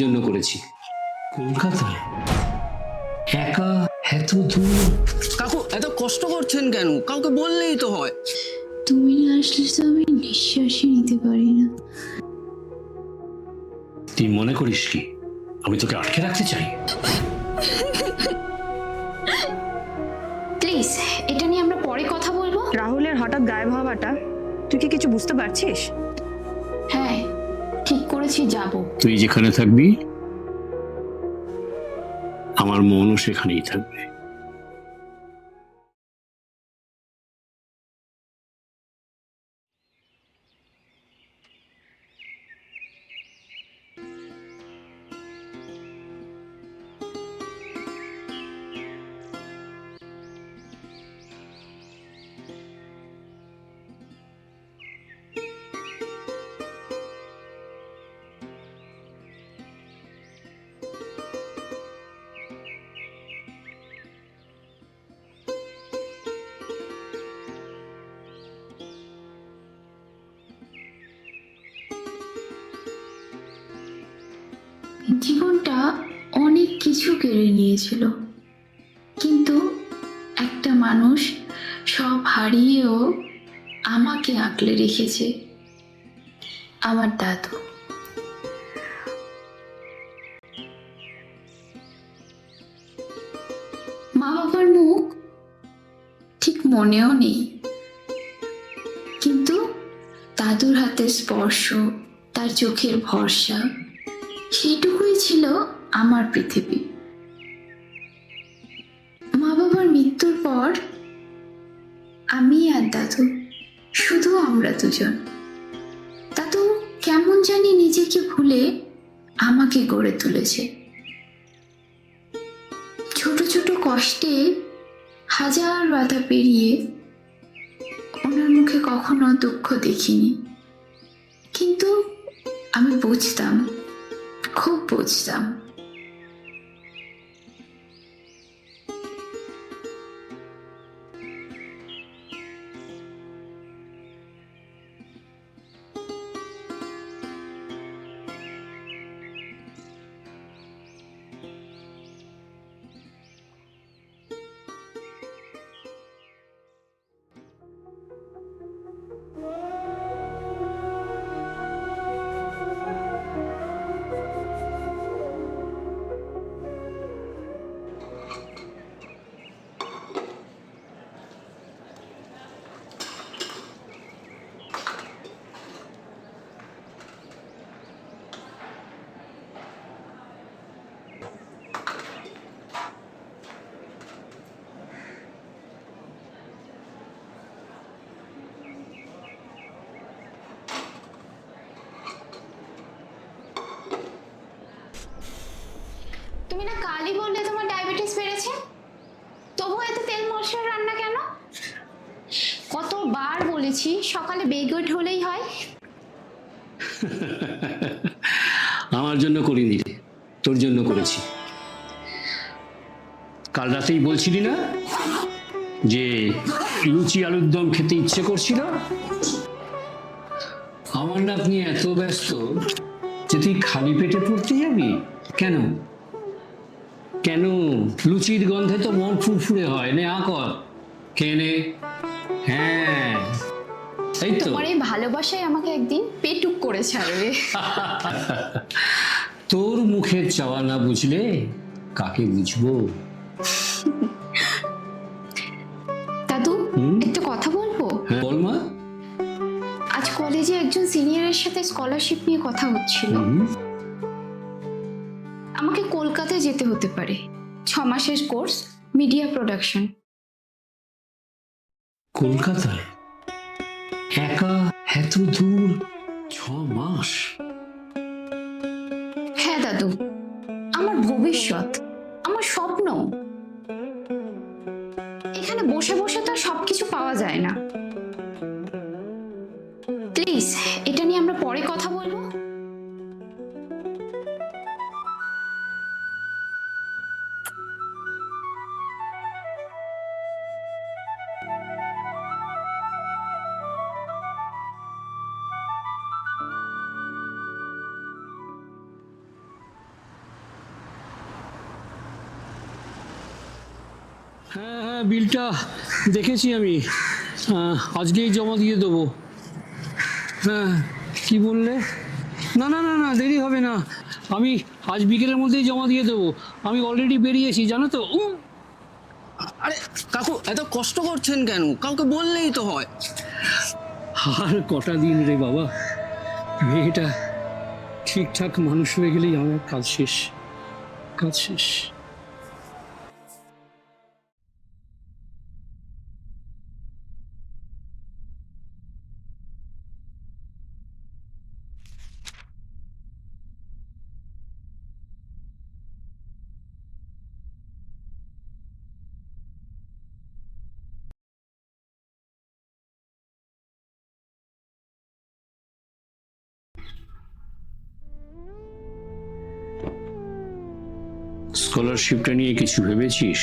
জন্য করেছি। কলকাতায়? একা? এত দূর? কাকু এত কষ্ট করছেন কেন? কাউকে বললেই তো হয়। তুমি না আসলে তো আমি নিঃশ্বাসই নিতে পারি না। তুই মনে করিস কি? আমি তোকে আটকে রাখতে চাই। প্লিজ এটা নিয়ে আমরা পরে কথা বলব। রাহুলের হঠাৎ গায়েব হওয়াটা তুই কি কিছু বুঝতে পারছিস? করেছি যাব। তুই যেখানে থাকবি আমার মনও সেখানেই থাকবে। জীবনটা অনেক কিছু কেড়ে নিয়েছিল। কিন্তু একটা মানুষ সব হারিয়েও আমাকে আঁকলে রেখেছে। আমার দাদু। মা বাবার মুখ ঠিক মনেও নেই। কিন্তু দাদুর হাতের স্পর্শ, তার চোখের ভরসা সেইটুকুই ছিল আমার পৃথিবী। মা বাবার মৃত্যুর পর আমি আর দাদু, শুধু আমরা দুজন। দাদু কেমন জানি নিজেকে ভুলে আমাকে গড়ে তুলেছে। ছোট ছোট কষ্টে হাজার বাধা পেরিয়ে ওনার মুখে কখনো দুঃখ দেখিনি। কিন্তু আমি বুঝতাম খুব বুঝতাম। না কালই বললে তোমার ডায়াবেটিস বেড়েছে? তবুও এত তেল মশলা রান্না কেন? কতবার বলেছি, সকালে বেগুড হলেই হয়। আমার জন্য করিনি তোর জন্য করেছি। কাল রাতেই বলছিলি না যে লুচি আলুর দম খেতে ইচ্ছে করছিল? আমার নাতনি এত ব্যস্ত যে তুই খালি পেটে পড়তে যাবি? কেন? কেন? লুচির গন্ধে তো মন ফুরফুরে হয় নে আ কর খেয়ে নে। হ্যাঁ। এই তো। তোমার এই ভালোবাসায় আমাকে একদিন পেটুক করে ছাড়বে। তোর মুখের চাওয়া না বুঝলে কাকে বুঝব? দাদু? একটা কথা বলব? হ্যাঁ বল মা। আজ কলেজে একজন সিনিয়রের সাথে স্কলারশিপ নিয়ে কথা হচ্ছিল। যেতে হতে পারে। ছ মাসের কোর্স মিডিয়া প্রোডাকশন। কলকাতায় একা? এত দূর? ছ মাস হ্যাঁ দাদু। আমার ভবিষ্যৎ আমার স্বপ্ন। এখানে বসে বসে তো সবকিছু পাওয়া যায় না। প্লিজ এটা নিয়ে আমরা পরে কথা হ্যাঁ হ্যাঁ বিলটা দেখেছি আমি। আজকেই জমা দিয়ে দেবো। হ্যাঁ কি বললে? না না না না, দেরি হবে না। আমি আজ বিকেলের মধ্যেই জমা দিয়ে দেবো। আমি অলরেডি বেরিয়েছি, জানো তো? আরে, কাকু, এত কষ্ট করছেন কেন? কাউকে বললেই তো হয়। আর কটা দিন রে বাবা। মেয়েটা ঠিকঠাক মানুষ হয়ে গেলেই আমার কাজ শেষ। কাজ শেষ। স্কলারশিপটা নিয়ে কিছু ভেবেছিস?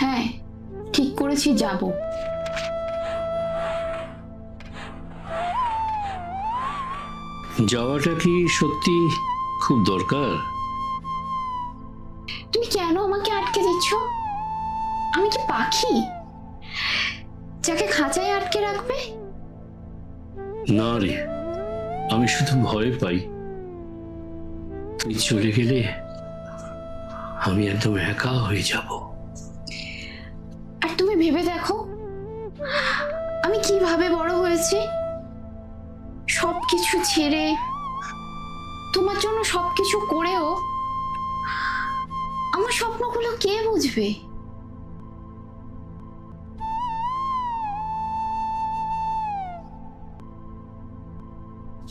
হ্যাঁ ঠিক করেছি যাব। যাওয়াটা কি সত্যি খুব দরকার? তুমি কেন আমাকে আটকে দিচ্ছ? আমি কি পাখি? যাকে খাঁচায় আটকে রাখবে? না রে আমি শুধু ভয় পাই। তুই চলে গেলে আমি একদম একা হয়ে যাব। আর তুমি ভেবে দেখো, আমি কীভাবে বড় হয়েছি? সবকিছু ছেড়ে, তোমার জন্য সবকিছু করেও আমার স্বপ্নগুলো কে বুঝবে?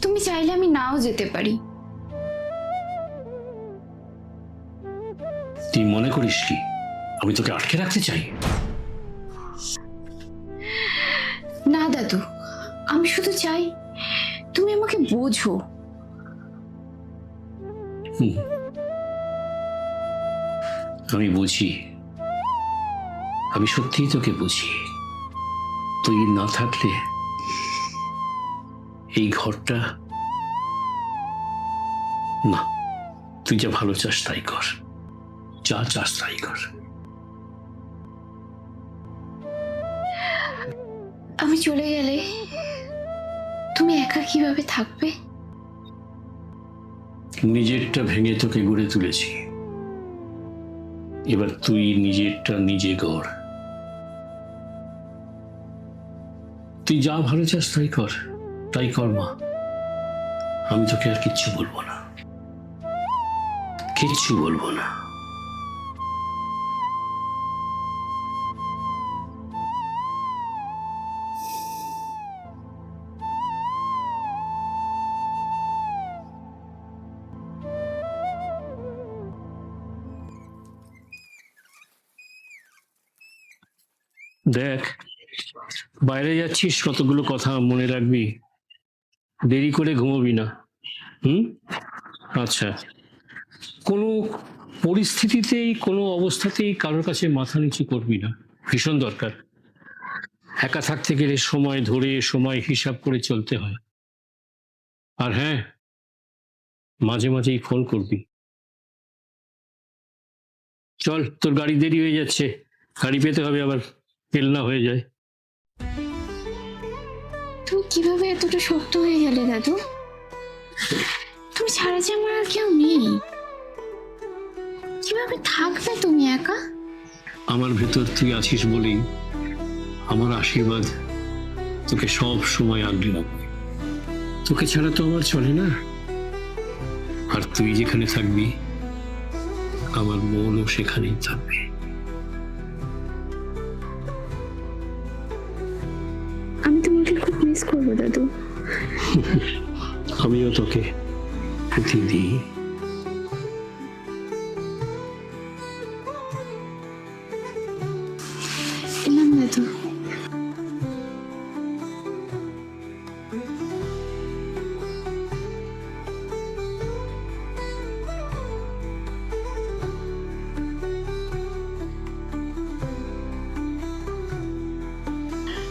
তুমি চাইলে আমি নাও যেতে পারি। তুই মনে করিস কি? আমি তোকে আটকে রাখতে চাই? না দাদু আমি শুধু চাই তুমি আমাকে বোঝো। আমি বুঝি। আমি সত্যিই তোকে বুঝি। তুই না থাকলে এই ঘরটা না তুই যা ভালো চাস তাই কর। আমি চলে গেলে তুমি একা কীভাবে থাকবে? নিজেরটা ভেঙে তোকে গড়ে তুলেছি। এবার তুই নিজেরটা নিজে গড়। তুই যা ভালো চাস তাই কর। তাই কর মা। আমি তোকে আর কিচ্ছু বলব না। কিচ্ছু বলব না। দেখ, বাইরে যাচ্ছিস, কতগুলো কথা মনে রাখবি। দেরি করে ঘুমোবি না। হুম? আচ্ছা। কোনো পরিস্থিতিতেই, কোনো অবস্থাতেই কারোর কাছে মাথা নিচু করবি না। ভীষণ দরকার। একা থাকতে গেলে সময় ধরে, সময় হিসাব করে চলতে হয়। আর হ্যাঁ মাঝে মাঝেই ফোন করবি। চল, তোর গাড়ি দেরি হয়ে যাচ্ছে। গাড়ি পেতে হবে আবার। তেল না হয়ে যায়। তুমি কীভাবে এতটা শক্ত হয়ে গেলে দাদু? তুমি ছাড়া যে আমার আর কেউ নেই। কীভাবে থাকবে তুমি একা? আমার ভেতর তুই আছিস বলেই আমার আশীর্বাদ তোকে সব সময় আগলে রাখবে। তোকে ছাড়া তো আমার চলে না। আর তুই যেখানে থাকবি আমার মনও সেখানেই থাকবে। আমি তোমাকে খুব মিস করব দাদু আমিও তোকে প্রতিদিন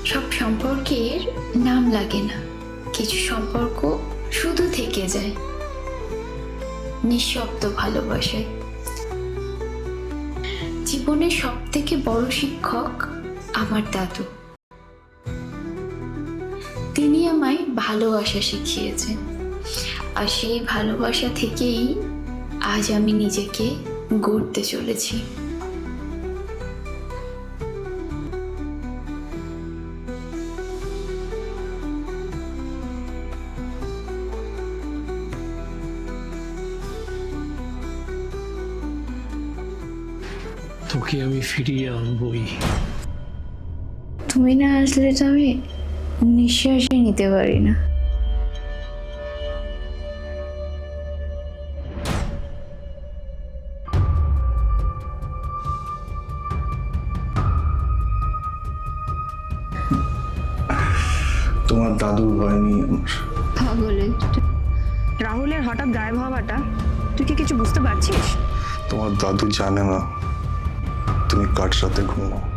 সব সম্পর্কের নাম লাগে না। কিছু সম্পর্ক শুধু থেকে যায়। নিঃশব্দ ভালোবাসায় জীবনের সব থেকে বড় শিক্ষক আমার দাদু। তিনি আমায় ভালোবাসা শিখিয়েছেন। আর সেই ভালোবাসা থেকেই আজ আমি নিজেকে গড়তে চলেছি। তোকে আমি ফিরিয়ে আনবই। তুমি না আসলে তো আমি নিঃশ্বাসই নিতে পারি না। তোমার দাদুর ভয় নেই আমার। পাগলে রাহুলের হঠাৎ গায়েব হওয়াটা তুই কি কিছু বুঝতে পারছিস? তোমার দাদু জানে না। তুমি কার সাথে ঘুমাও